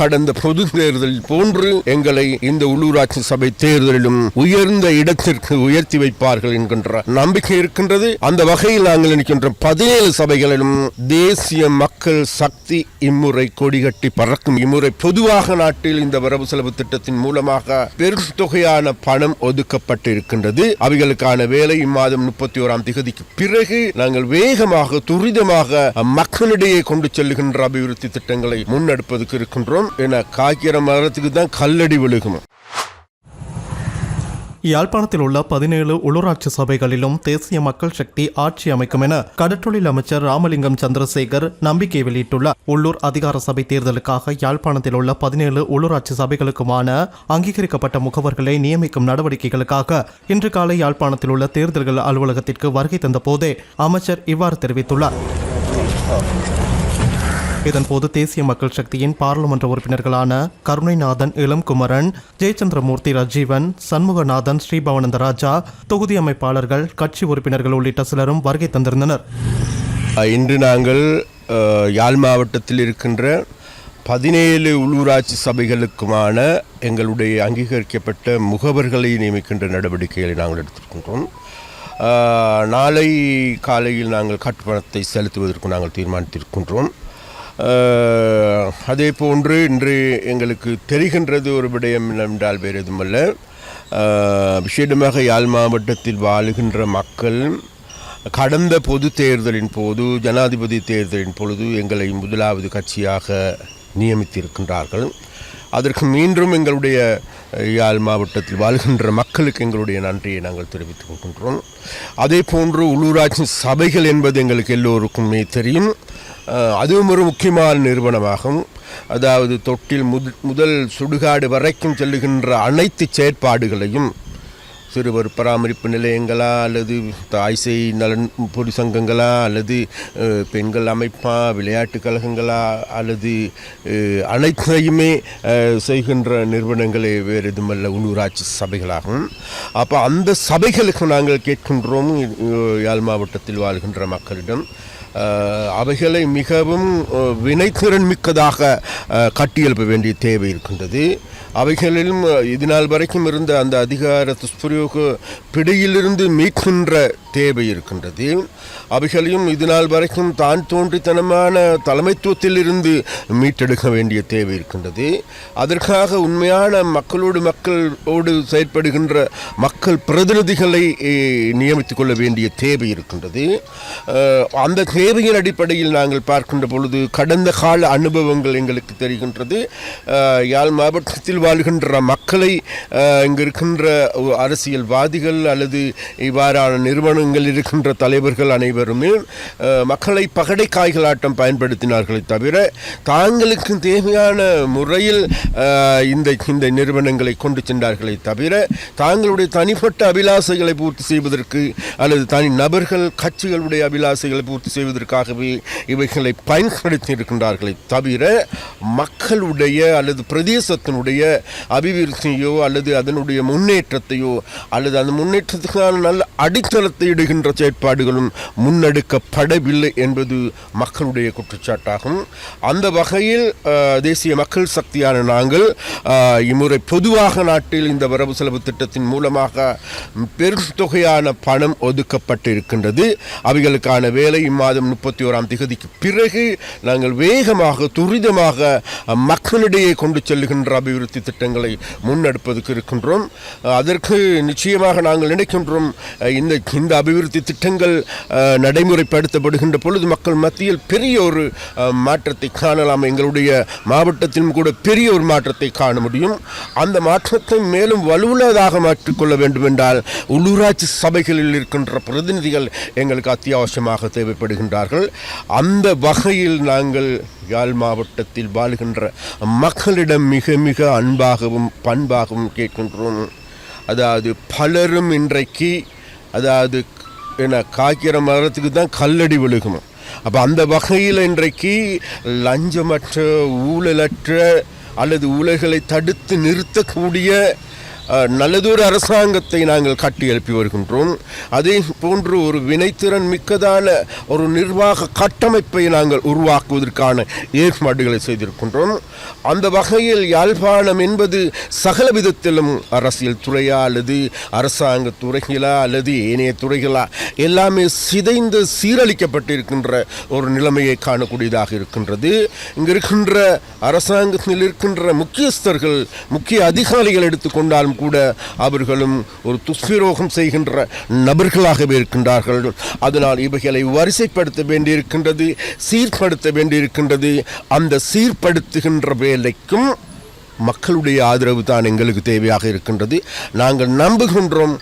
கடந்த பொது தேர்தலில் போன்று எங்களை இந்த உள்ளூராட்சி சபை தேர்தலிலும் உயர்ந்த இடத்திற்கு உயர்த்தி வைப்பார்கள் என்கின்ற நம்பிக்கை இருக்கின்றது. அந்த வகையில் நாங்கள் நினைக்கின்ற பதினேழு சபைகளிலும் தேசிய மக்கள் சக்தி இம்முறை கொடிகட்டி பறக்கும் இம்முறை பொதுவாக நாட்டில் இந்த வரவு செலவு திட்டத்தின் மூலமாக பெரும் தொகையான பணம் ஒதுக்கப்பட்டு இருக்கின்றது அவைகளுக்கான வேலை இம்மாதம் முப்பத்தி ஓராம் திகதிக்கு பிறகு நாங்கள் வேகமாக துரிதமாக மக்களிடையே கொண்டு செல்லுகின்ற அபிவிருத்தி திட்டங்களை முன்னெடுப்பதற்கு இருக்கின்றோம். என காய்க்கிற மரத்துக்கு தான் கல்லடி விழுகும் யாழ்ப்பாணத்தில் உள்ள பதினேழு உள்ளூராட்சி சபைகளிலும் தேசிய மக்கள் சக்தி ஆட்சி அமைக்கும் என கடற்றொழில் அமைச்சர் ராமலிங்கம் சந்திரசேகர் நம்பிக்கை வெளியிட்டுள்ளார். உள்ளூர் அதிகார சபை தேர்தலுக்காக யாழ்ப்பாணத்தில் உள்ள பதினேழு உள்ளூராட்சி சபைகளுக்குமான அங்கீகரிக்கப்பட்ட முகவர்களை நியமிக்கும் நடவடிக்கைகளுக்காக இன்று காலை யாழ்ப்பாணத்தில் உள்ள தேர்தல்கள் அலுவலகத்திற்கு வருகை தந்த போதே அமைச்சர் இவ்வாறு தெரிவித்துள்ளார். இதன்போது தேசிய மக்கள் சக்தியின் பாராளுமன்ற உறுப்பினர்களான கருணைநாதன் இளம்குமரன் ஜெயச்சந்திரமூர்த்தி ரஜீவன் சண்முகநாதன் ஸ்ரீபவானந்த ராஜா தொகுதி அமைப்பாளர்கள் கட்சி உறுப்பினர்கள் உள்ளிட்ட சிலரும் வருகை தந்திருந்தனர். இன்று நாங்கள் யாழ் மாவட்டத்தில் இருக்கின்ற பதினேழு உள்ளூராட்சி சபைகளுக்குமான எங்களுடைய அங்கீகரிக்கப்பட்ட முகவர்களை நியமிக்கின்ற நடவடிக்கைகளை நாங்கள் எடுத்திருக்கின்றோம். நாளை காலையில் நாங்கள் கட்டுப்பணத்தை செலுத்துவதற்கு நாங்கள் தீர்மானித்திருக்கின்றோம். அதே போன்று இன்று எங்களுக்கு தெரிகின்றது ஒரு விடயம் என்றால் வேறு எதுவுமல்ல. விசேடமாக யாழ் மாவட்டத்தில் வாழுகின்ற மக்கள் கடந்த பொது தேர்தலின் போது ஜனாதிபதி தேர்தலின் பொழுது எங்களை முதலாவது கட்சியாக நியமித்திருக்கின்றார்கள். அதற்கு மீண்டும் எங்களுடைய யாழ் மாவட்டத்தில் வாழ்கின்ற மக்களுக்கு எங்களுடைய நன்றியை நாங்கள் தெரிவித்துக் கொள்கின்றோம். அதே போன்று உள்ளூராட்சி சபைகள் என்பது எங்களுக்கு எல்லோருக்குமே தெரியும். அதுவும் ஒரு முக்கியமான நிறுவனமாகும். அதாவது தொட்டில் முத- முதல் சுடுகாடு வரைக்கும் செல்லுகின்ற அனைத்து செயற்பாடுகளையும் சிறுவர் பராமரிப்பு நிலையங்களா அல்லது தாய்சை நலன் பொது சங்கங்களா அல்லது பெண்கள் அமைப்பா விளையாட்டு கழகங்களா அல்லது அனைத்தையுமே செய்கின்ற நிறுவனங்களே வேறு எதுமல்ல உள்ளூராட்சி சபைகளாகும். அப்போ அந்த சபைகளுக்கு நாங்கள் கேட்கின்றோம் யாழ் மாவட்டத்தில் வாழ்கின்ற மக்களிடம். அவைகளை மிகவும் வினைத்திறன் மிக்கதாக கட்டியெழுப்ப வேண்டிய தேவை இருக்கின்றது. அவைகளிலும் இதனால் வரைக்கும் இருந்த அந்த அதிகார துஷ்பிரயோக பிடியிலிருந்து மீட்கின்ற தேவை இருக்கின்றது. அவைகளையும் இதனால் வரைக்கும் தான் தோன்றித்தனமான தலைமைத்துவத்தில் இருந்து மீட்டெடுக்க வேண்டிய தேவை இருக்கின்றது. அதற்காக உண்மையான மக்களோடு மக்களோடு செயற்படுகின்ற மக்கள் பிரதிநிதிகளை நியமித்துக்கொள்ள நியமித்துக் கொள்ள வேண்டிய தேவை இருக்கின்றது. அந்த தேவையின் அடிப்படையில் நாங்கள் பார்க்கின்ற பொழுது கடந்த கால அனுபவங்கள் எங்களுக்கு தெரிகின்றது. யாழ் மாவட்டத்தில் வாழ்கின்ற மக்களை இங்கே இங்கு இருக்கின்ற அரசியல்வாதிகள் அல்லது இவ்வாறான நிறுவனங்கள் இருக்கின்ற தலைவர்கள் அனைவருமே மக்களை பகடை காய்களாட்டம் பயன்படுத்தினார்களே தவிர தாங்களுக்கு தேவையான முறையில் இந்த இந்த நிறுவனங்களை கொண்டு சென்றார்களே தவிர தாங்களுடைய தனிப்பட்ட அபிலாசைகளை பூர்த்தி செய்வதற்கு அல்லது தனி நபர்கள் கட்சிகளுடைய அபிலாசைகளை பூர்த்தி செய்வதற்காகவே இவைகளை பயன்படுத்தி இருக்கின்றார்களே தவிர மக்களுடைய அல்லது பிரதேசத்தினுடைய அபிவிருத்தியோ அல்லது அதனுடைய முன்னேற்றத்தையோ அல்லது அந்த முன்னேற்றத்துக்கான நல்ல அடித்தளத்தை இடுகின்ற செயற்பாடுகளும் முன்னெடுக்கப்படவில்லை என்பது மக்களுடைய குற்றச்சாட்டாகும். அந்த வகையில் தேசிய மக்கள் சக்தியான நாங்கள் இம்முறை பொதுவாக நாட்டில் இந்த வரவு செலவு திட்டத்தின் மூலமாக பெரும் தொகையான பணம் ஒதுக்கப்பட்டு இருக்கின்றது அவைகளுக்கான வேலை இம்மாதம் முப்பத்தி ஓராம் திகதிக்கு பிறகு நாங்கள் வேகமாக துரிதமாக மக்களிடையே கொண்டு செல்லுகின்ற அபிவிருத்தி திட்டங்களை முன்னெடுப்பதற்கு இருக்கின்றோம். அதற்கு நிச்சயமாக நாங்கள் நினைக்கின்றோம் இந்த இந்த அபிவிருத்தி திட்டங்கள் நடைமுறைப்படுத்தப்படுகின்ற பொழுது மக்கள் மத்தியில் பெரிய ஒரு மாற்றத்தை காணலாம். எங்களுடைய மாவட்டத்திலும் கூட பெரிய ஒரு மாற்றத்தை காண முடியும். அந்த மாற்றத்தை மேலும் வலுவுள்ளதாக மாற்றிக்கொள்ள வேண்டும் என்றால் உள்ளூராட்சி சபைகளில் இருக்கின்ற பிரதிநிதிகள் எங்களுக்கு அத்தியாவசியமாக தேவைப்படுகின்றன தேவைப்படுகின்றார்கள் அந்த வகையில் நாங்கள் யாழ் மாவட்டத்தில் வாழ்கின்ற மக்களிடம் மிக மிக அன்பாகவும் பண்பாகவும் கேட்கின்றோம். அதாவது பலரும் இன்றைக்கு அதாவது என்ன காய்க்கிற மரத்துக்கு தான் கல்லடி விழுகும். அப்போ அந்த வகையில் இன்றைக்கு லஞ்சமற்ற ஊழலற்ற அல்லது ஊழல்களை தடுத்து நிறுத்தக்கூடிய நல்லதொரு அரசாங்கத்தை நாங்கள் கட்டி எழுப்பி வருகின்றோம். அதே போன்று ஒரு வினைத்திறன் மிக்கதான ஒரு நிர்வாக கட்டமைப்பை நாங்கள் உருவாக்குவதற்கான ஏற்பாடுகளை செய்திருக்கின்றோம். அந்த வகையில் யாழ்ப்பாணம் என்பது சகல விதத்திலும் அரசியல் துறையா அல்லது அரசாங்க துறைகளா அல்லது ஏனைய துறைகளா எல்லாமே சிதைந்து சீரழிக்கப்பட்டிருக்கின்ற ஒரு நிலைமையை காணக்கூடியதாக இருக்கின்றது. இங்கு இருக்கின்ற அரசாங்கத்தில் இருக்கின்ற முக்கியஸ்தர்கள் முக்கிய அதிகாரிகள் கூட அவர்களும் ஒரு துஷ்பிரோகம் செய்கின்ற நபர்களாகவே இருக்கின்றார்கள். அதனால் இவைகளை வரிசைப்படுத்த வேண்டியிருக்கின்றது சீர்படுத்த வேண்டியிருக்கின்றது. அந்த சீர்படுத்துகின்ற வேலைக்கும் மக்களுடைய ஆதரவு தான் எங்களுக்கு தேவையாக இருக்கின்றது. நாங்கள் நம்புகின்றோம்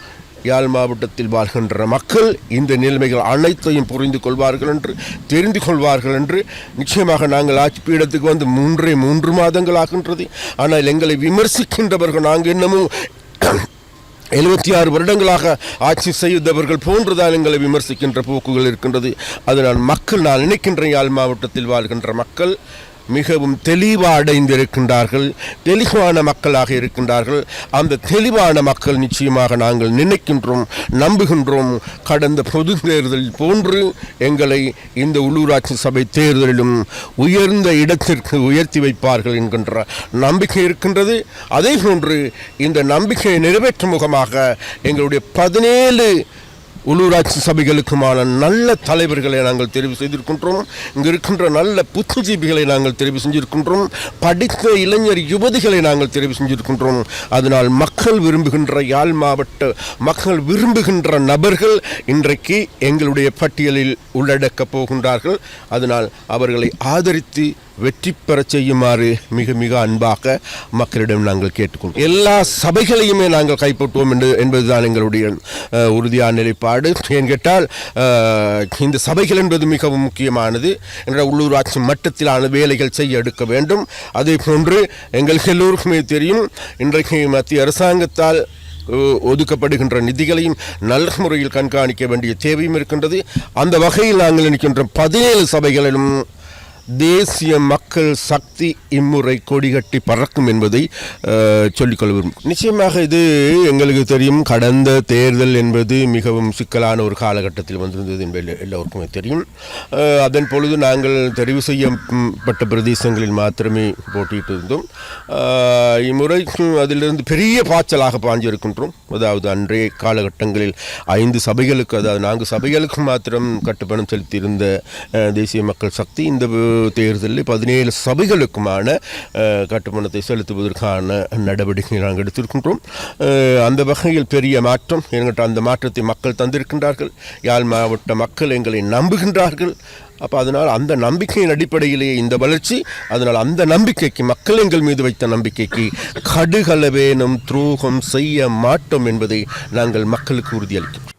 யாழ் மாவட்டத்தில் வாழ்கின்ற மக்கள் இந்த நிலைமைகள் அனைத்தையும் புரிந்து கொள்வார்கள் என்று தெரிந்து கொள்வார்கள் என்று நிச்சயமாக நாங்கள் ஆட்சி பீடத்துக்கு வந்து மூன்றே மூன்று மாதங்கள் ஆகின்றது. ஆனால் எங்களை விமர்சிக்கின்றவர்கள் நாங்கள் இன்னமும் எழுபத்தி ஆறு வருடங்களாக ஆட்சி செய்தவர்கள் போன்றுதான் எங்களை விமர்சிக்கின்ற போக்குகள் இருக்கின்றது. அதனால் மக்கள் நான் நினைக்கின்ற யாழ் மாவட்டத்தில் வாழ்கின்ற மக்கள் மிகவும் தெளிவாக அடைந்திருக்கின்றார்கள் தெளிவான மக்களாக இருக்கின்றார்கள். அந்த தெளிவான மக்கள் நிச்சயமாக நாங்கள் நினைக்கின்றோம் நம்புகின்றோம். கடந்த பொது தேர்தலில் போன்று எங்களை இந்த உள்ளூராட்சி சபை தேர்தலிலும் உயர்ந்த இடத்திற்கு உயர்த்தி வைப்பார்கள் என்கின்ற நம்பிக்கை இருக்கின்றது. அதே போன்று இந்த நம்பிக்கையை நிறைவேற்றும் முகமாக எங்களுடைய பதினேழு உள்ளூராட்சி சபைகளுக்குமான நல்ல தலைவர்களை நாங்கள் தெரிவு செய்திருக்கின்றோம். இங்கு இருக்கின்ற நல்ல புத்திஜீவிகளை நாங்கள் தெரிவு செஞ்சிருக்கின்றோம். படித்த இளைஞர் யுவதிகளை நாங்கள் தெரிவு செஞ்சிருக்கின்றோம். அதனால் மக்கள் விரும்புகின்ற யாழ் மாவட்ட மக்கள் விரும்புகின்ற நபர்கள் இன்றைக்கு எங்களுடைய பட்டியலில் உள்ளடக்கப் போகின்றார்கள். அதனால் அவர்களை ஆதரித்து வெற்றி பெறச் செய்யுமாறு மிக மிக அன்பாக மக்களிடம் நாங்கள் கேட்டுக்கொள்வோம் எல்லா சபைகளையுமே நாங்கள் கைப்பற்றுவோம் என்று என்பதுதான் எங்களுடைய உறுதியான நிலைப்பாடு. ஏன் கேட்டால் இந்த சபைகள் என்பது மிகவும் முக்கியமானது. என்ற உள்ளூராட்சி மட்டத்திலான வேலைகள் செய்ய எடுக்க வேண்டும். அதே போன்று எங்களுக்கு எல்லோருக்குமே தெரியும் இன்றைக்கு மத்திய அரசாங்கத்தால் ஒ- ஒதுக்கப்படுகின்ற நிதிகளையும் நல்ல முறையில் கண்காணிக்க வேண்டிய தேவையும் இருக்கின்றது. அந்த வகையில் நாங்கள் நினைக்கின்ற பதினேழு சபைகளிலும் தேசிய மக்கள் சக்தி இம்முறை கொடிகட்டி பறக்கும் என்பதை சொல்லிக்கொள்ள விரும்புகிறேன் நிச்சயமாக இது எங்களுக்கு தெரியும். கடந்த தேர்தல் என்பது மிகவும் சிக்கலான ஒரு காலகட்டத்தில் வந்திருந்தது என்பது எல்லோருக்குமே தெரியும். அதன் பொழுது நாங்கள் தெரிவு செய்யப்பட்ட பிரதேசங்களில் மாத்திரமே போட்டியிட்டு இருந்தோம் இம்முறை அதிலிருந்து பெரிய பாய்ச்சலாக பாஞ்சிருக்கின்றோம் அதாவது அன்றைய காலகட்டங்களில் ஐந்து சபைகளுக்கு அதாவது நான்கு சபைகளுக்கு மாத்திரம் கட்டுப்பணம் செலுத்தியிருந்த தேசிய மக்கள் சக்தி இந்த தேர்தலில் பதினேழு சபைகளுக்குமான கட்டுமானத்தை செலுத்துவதற்கான நடவடிக்கை நாங்கள் எடுத்திருக்கின்றோம். அந்த வகையில் பெரிய மாற்றம் என்கிட்ட அந்த மாற்றத்தை மக்கள் தந்திருக்கின்றார்கள். யாழ் மாவட்ட மக்கள் எங்களை நம்புகின்றார்கள். அப்போ அதனால் அந்த நம்பிக்கையின் அடிப்படையிலேயே இந்த வளர்ச்சி அதனால் அந்த நம்பிக்கைக்கு மக்கள் எங்கள் மீது வைத்த நம்பிக்கைக்கு கடுகளவேனும் துரோகம் செய்ய மாட்டோம் என்பதை நாங்கள் மக்களுக்கு உறுதியளிக்கிறோம்.